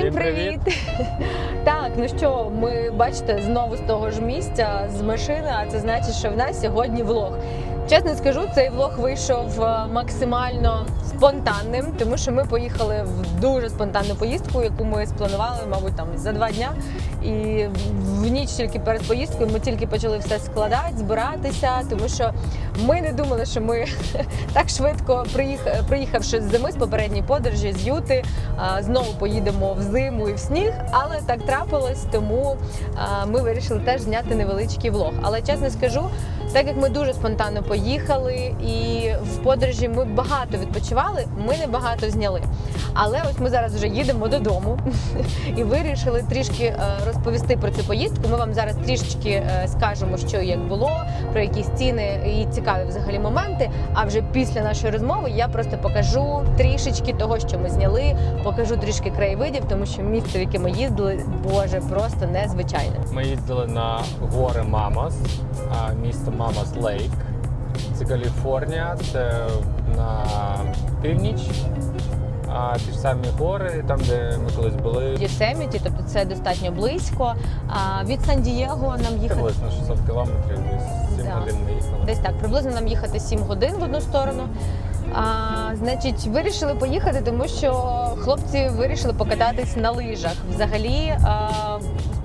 Всім привіт! так, ну що, ми бачите знову з того ж місця з машини, а це значить, що в нас сьогодні влог. Чесно скажу, цей влог вийшов е, максимально спонтанним, тому що ми поїхали в дуже спонтанну поїздку, яку ми спланували, мабуть, там за два дня. І в ніч тільки перед поїздкою ми тільки почали все складати, збиратися, тому що ми не думали, що ми так швидко приїх- приїхавши з зими з попередньої подорожі з Юти, знову поїдемо в зиму і в сніг. Але так трапилось, тому ми вирішили теж зняти невеличкий влог. Але чесно скажу, так як ми дуже спонтанно поїхали, і в подорожі ми багато відпочивали, ми не багато зняли. Але ось ми зараз вже їдемо додому і вирішили трішки е, розповісти про цю поїздку. Ми вам зараз трішечки е, скажемо, що як було, про якісь ціни і цікаві взагалі моменти. А вже після нашої розмови я просто покажу трішечки того, що ми зняли, покажу трішки краєвидів, тому що місце, в яке ми їздили, боже, просто незвичайне. Ми їздили на гори Мамос, а, місто Мамос Лейк. Це Каліфорнія, це на північ. А ті ж самі гори, там, де ми колись були, Йосеміті, тобто це достатньо близько. А від Сан-Дієго нам їхати приблизно 600 кілометрів, десь 7 Да. годин ми їхали. десь так, приблизно нам їхати 7 годин в одну сторону. А, значить, вирішили поїхати, тому що хлопці вирішили покататись на лижах. Взагалі, а,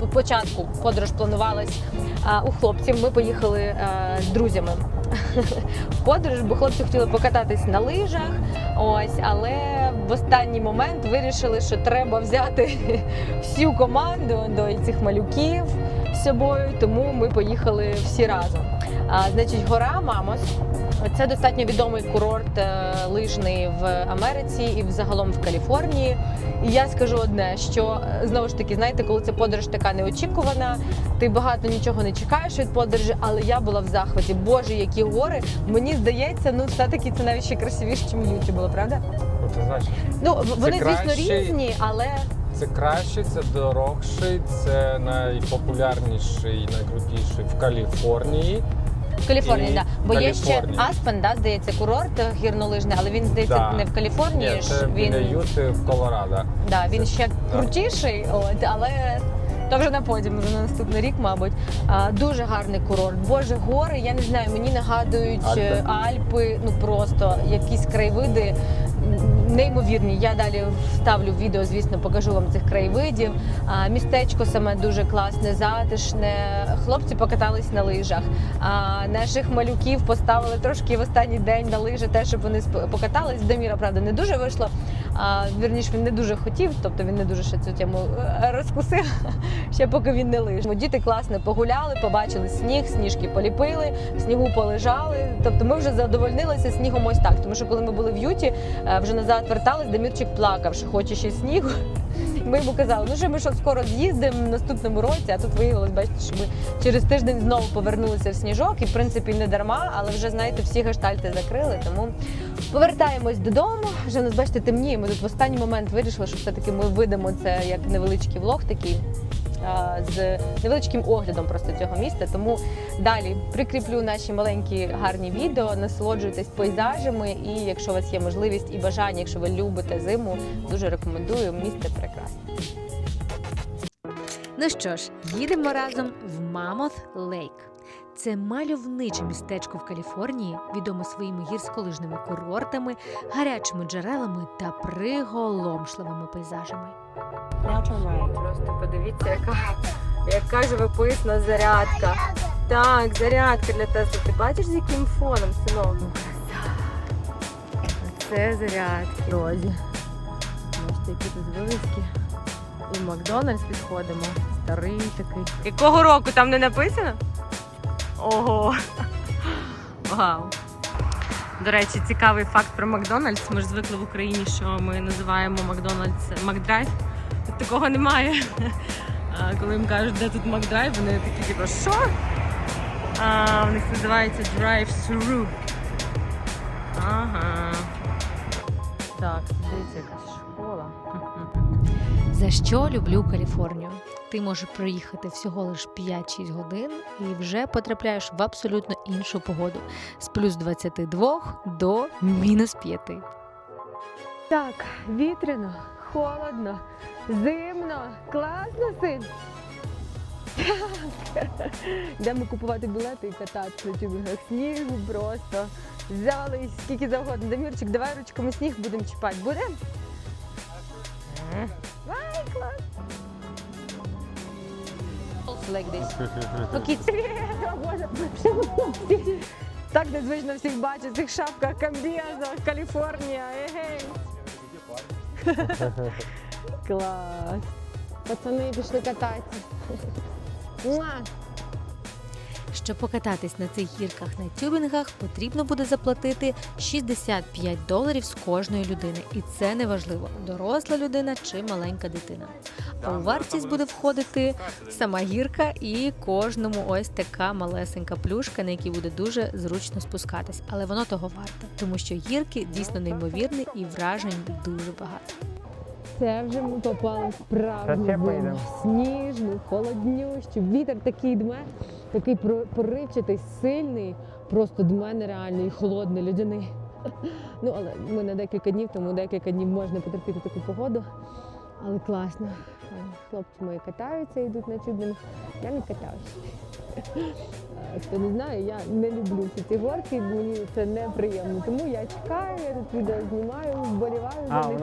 по початку подорож планувалась а, у хлопців. Ми поїхали а, з друзями подорож, бо хлопці хотіли покататись на лижах. Ось, але в останній момент вирішили, що треба взяти всю команду до цих малюків з собою, тому ми поїхали всі разом. А, значить, гора Мамос. Це достатньо відомий курорт е, лижний в Америці і взагалом в Каліфорнії. І я скажу одне, що е, знову ж таки, знаєте, коли ця подорож така неочікувана, ти багато нічого не чекаєш від подорожі, але я була в захваті. Боже, які гори! Мені здається, ну все-таки це навіть ще красивіше, ніж в Юті було, правда? Ну, Це значить, Ну вони, звісно, краще. різні, але це краще, це дорогший, це найпопулярніший, найкрутіший в Каліфорнії. В Каліфорнії, І да. Бо є ще Аспен, да, здається, курорт гірнолижний, але він здається Да. не в Каліфорнії. Ні, це він Юти в Колорадо. Да, він ще да. крутіший, от, але то вже на потім, вже на наступний рік, мабуть. А, дуже гарний курорт. Боже, гори, я не знаю, мені нагадують Альпи. е, Альпи, ну просто якісь краєвиди неймовірні. Я далі вставлю відео, звісно, покажу вам цих краєвидів. А, містечко саме дуже класне, затишне. Хлопці покатались на лижах. А, наших малюків поставили трошки в останній день на лижі, те, щоб вони покатались. Даміра, правда, не дуже вийшло. А, вірніш, він не дуже хотів, тобто він не дуже ще цю тему е, розкусив, ще поки він не лиж. Діти класно погуляли, побачили сніг, сніжки поліпили, в снігу полежали. Тобто ми вже задовольнилися снігом ось так. Тому що коли ми були в Юті, е, вже назад вертались, Дамірчик плакав, що хоче ще снігу. Ми йому казали, ну що ми що скоро з'їздимо в наступному році, а тут виявилось, бачите, що ми через тиждень знову повернулися в сніжок, і в принципі не дарма, але вже знаєте, всі гештальти закрили. Тому повертаємось додому. Вже нас бачите, темніє. Ми тут в останній момент вирішили, що все-таки ми видамо це як невеличкий влог такий. З невеличким оглядом просто цього міста, тому далі прикріплю наші маленькі гарні відео, насолоджуйтесь пейзажами. І якщо у вас є можливість і бажання, якщо ви любите зиму, дуже рекомендую. Місце прекрасне. Ну що ж, їдемо разом в Мамот Лейк. Це мальовниче містечко в Каліфорнії, відоме своїми гірськолижними курортами, гарячими джерелами та приголомшливими пейзажами. Просто подивіться, яка, яка живописна зарядка. Так, зарядка для Тесли. Ти бачиш, з яким фоном, синок? Це зарядки. Розі. Бачите, які тут вивіски. І в Макдональдс підходимо. Старий такий. Якого року там не написано? Ого. Вау. До речі, цікавий факт про Макдональдс. Ми ж звикли в Україні, що ми називаємо Макдональдс Макдрайв. Такого немає. А коли їм кажуть, де тут Макдрайв, вони такі, типу, що? А, в них називається drive-thru. Ага. Так, дивіться, якась школа. За що люблю Каліфорнію? Ти можеш проїхати всього лиш 5-6 годин і вже потрапляєш в абсолютно іншу погоду з плюс 22 до мінус 5. Так, вітряно, холодно, Зимно, класно, син. Так. Йдемо купувати білети і кататися на тюбінгах. Снігу просто. Взяли скільки завгодно. Дамірчик, давай ручками сніг будемо чіпати. Будемо? Ай, клас! Like this. Окей, О, Боже, так незвично всіх бачу в цих шапках, комбізах, Каліфорнія, егей. Клас. Пацани пішли кататися. Муа! Щоб покататись на цих гірках на тюбінгах, потрібно буде заплатити 65 доларів з кожної людини. І це не важливо, доросла людина чи маленька дитина. А у вартість буде входити сама гірка і кожному ось така малесенька плюшка, на якій буде дуже зручно спускатись. Але воно того варте, тому що гірки дійсно неймовірні і вражень дуже багато. Це вже ми попали в справу. Та ще поїдемо. Сніжну, холоднющу. Вітер такий дме, такий поривчатий, сильний, просто дме нереальний, холодний, людяний. Ну, але ми на декілька днів, тому декілька днів можна потерпіти таку погоду. Але класно. Хлопці мої катаються, йдуть на чудних. Я не катаюся. Хто не знає, я не люблю ці горки, мені це неприємно. Тому я чекаю, я тут відео знімаю, вболіваю за них.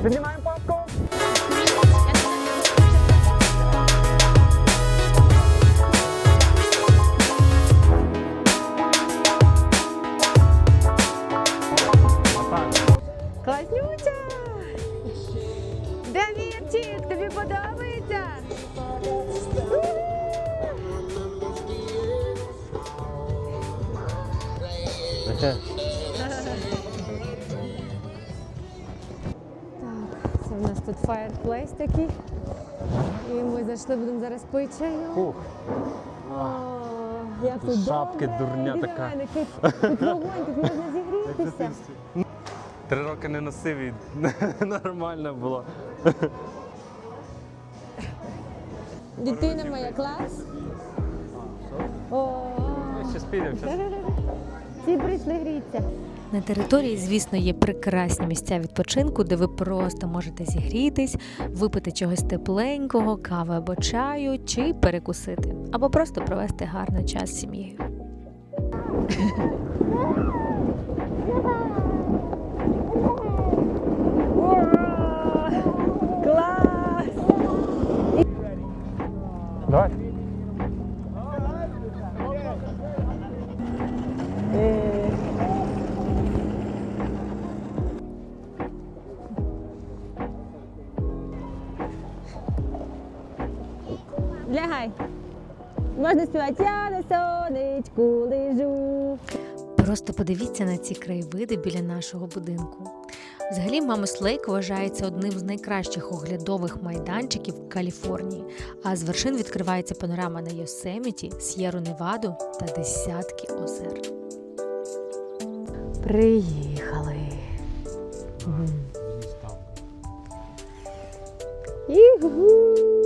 У нас together. Тут fireplace такий. І ми зайшли, будемо зараз пити чаю. Ух. О, як тут Шапки, добре. дурня Іди така. мене, Кить. Тут вогонь, тут можна зігрітися. Три роки не носив і нормально було. Дитина моя клас. О, Ще спідемо, всі прийшли гріться. На території, звісно, є прекрасні місця відпочинку, де ви просто можете зігрітись, випити чогось тепленького, кави або чаю, чи перекусити, або просто провести гарний час з сім'єю. Клас! Давай. Лягай. Можна співати я на сонечку лежу. Просто подивіться на ці краєвиди біля нашого будинку. Взагалі, Мамос Лейк вважається одним з найкращих оглядових майданчиків в Каліфорнії, а з вершин відкривається панорама на Йосеміті, С'єру Неваду та десятки озер. Приїхали. Іху.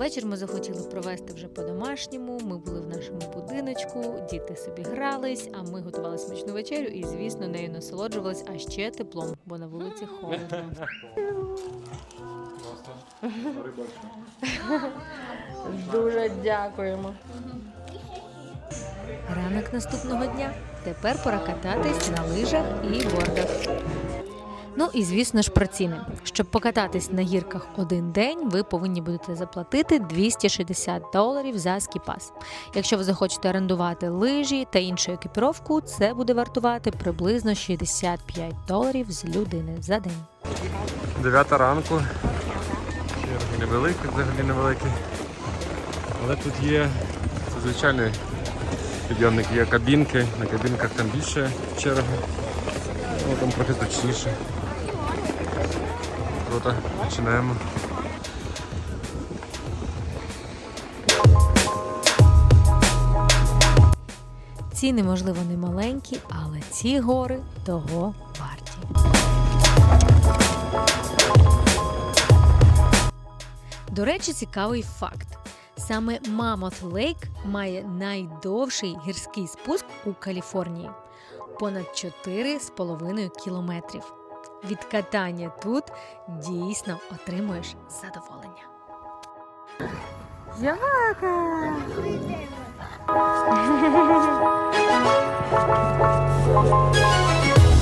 Вечір ми захотіли провести вже по-домашньому. Ми були в нашому будиночку, діти собі грались, а ми готували смачну вечерю і, звісно, нею насолоджувались, а ще теплом, бо на вулиці холодно. Дуже дякуємо. Ранок наступного дня. Тепер пора кататись на лижах і бордах. Ну і звісно ж про ціни. Щоб покататись на гірках один день, ви повинні будете заплатити 260 доларів за скіпас. Якщо ви захочете орендувати лижі та іншу екіпіровку, це буде вартувати приблизно 65 доларів з людини за день. Дев'ята ранку. Черги невеликі, взагалі невеликі. Але тут є це звичайний підйомник, є кабінки. На кабінках там більше черги. Ну, там трохи точніше. Круто, починаємо. Ціни, можливо, не маленькі, але ці гори того варті. До речі, цікавий факт. Саме Mammoth Lake має найдовший гірський спуск у Каліфорнії понад 4,5 кілометрів. Від катання тут дійсно отримуєш задоволення. Яка?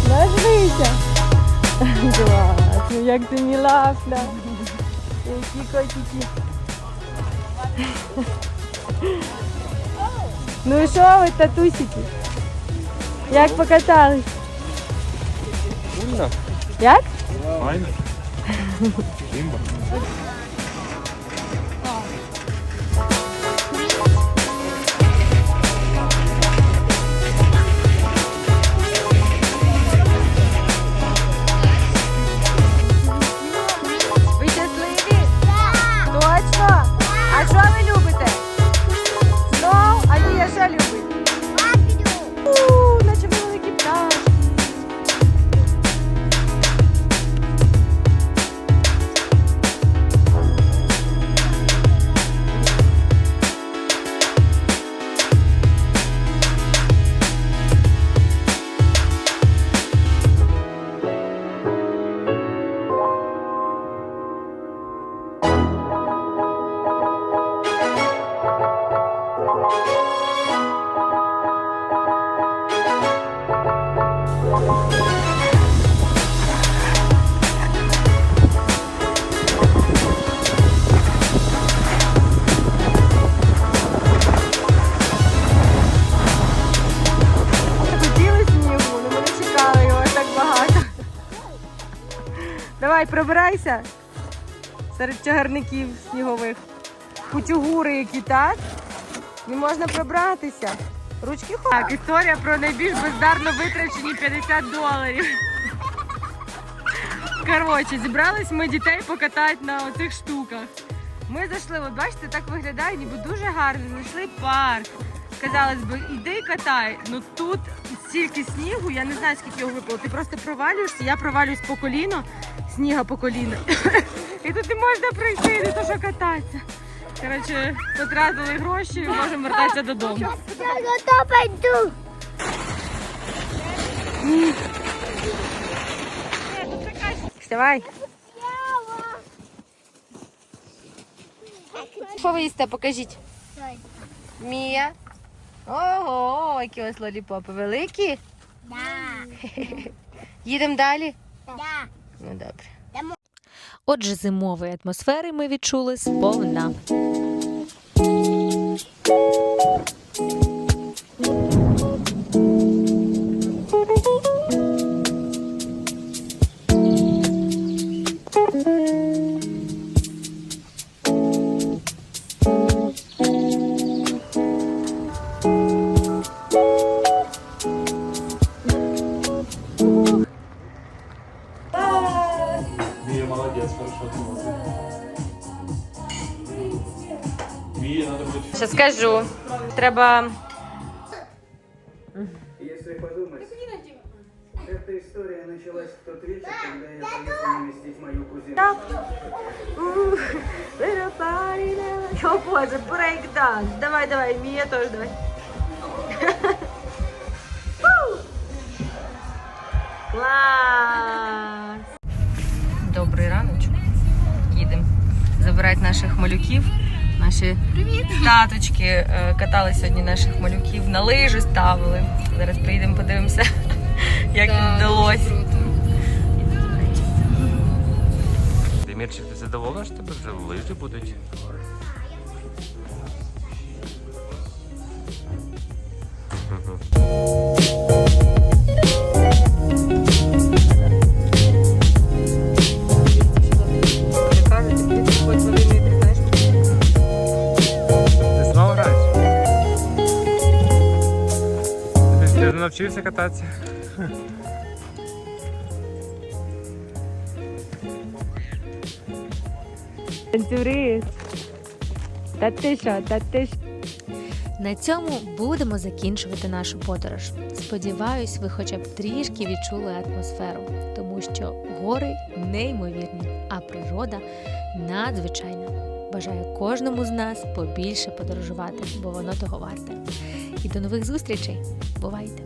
Нажмися. Клас, ну як ти мілашна. Які котики. Ну і що ви, татусики? Як покатались? Кульно. Jak? Fajne. Zimba. Давай, пробирайся серед чагарників снігових. Кутюгури які, так? Не можна пробратися. Ручки хоп. Так, історія про найбільш бездарно витрачені 50 доларів. Коротше, зібрались ми дітей покатати на оцих штуках. Ми зайшли, от бачите, так виглядає, ніби дуже гарно. Знайшли парк. Казалось би, іди катай. Ну тут стільки снігу, я не знаю, скільки його випало. Ти просто провалюєшся, я провалююсь по коліно, сніга по коліно. І тут не можна пройти, не то що кататися. Коротше, потратили гроші, можемо вертатися додому. Я готова пойду. Вставай. Що ви їсте? Покажіть. Мія. Ого, які ось лоліпопи великі. Да. Їдемо далі? Да. Ну добре. Отже, зимової атмосфери ми відчули сповна. Мия надо быть... Ще скажу. Треба. Если подумать, эта история началась в тот вечер, когда я поехал навестить мою кузину. О боже, брейкданс. Давай, давай, Мія теж давай. Клас! Добрий раночок. Їдемо забирати наших малюків. Наші таточки е, катали сьогодні наших малюків на лижі ставили. Зараз приїдемо, подивимося, як їм вдалося. Демірчик, ти задоволена, що тебе вже лижі будуть? Ти навчився кататися? Танцюрист. Та ти що, та ти що? На цьому будемо закінчувати нашу подорож. Сподіваюсь, ви хоча б трішки відчули атмосферу, тому що гори неймовірні, а природа надзвичайна. Бажаю кожному з нас побільше подорожувати, бо воно того варте. І до нових зустрічей! Бувайте!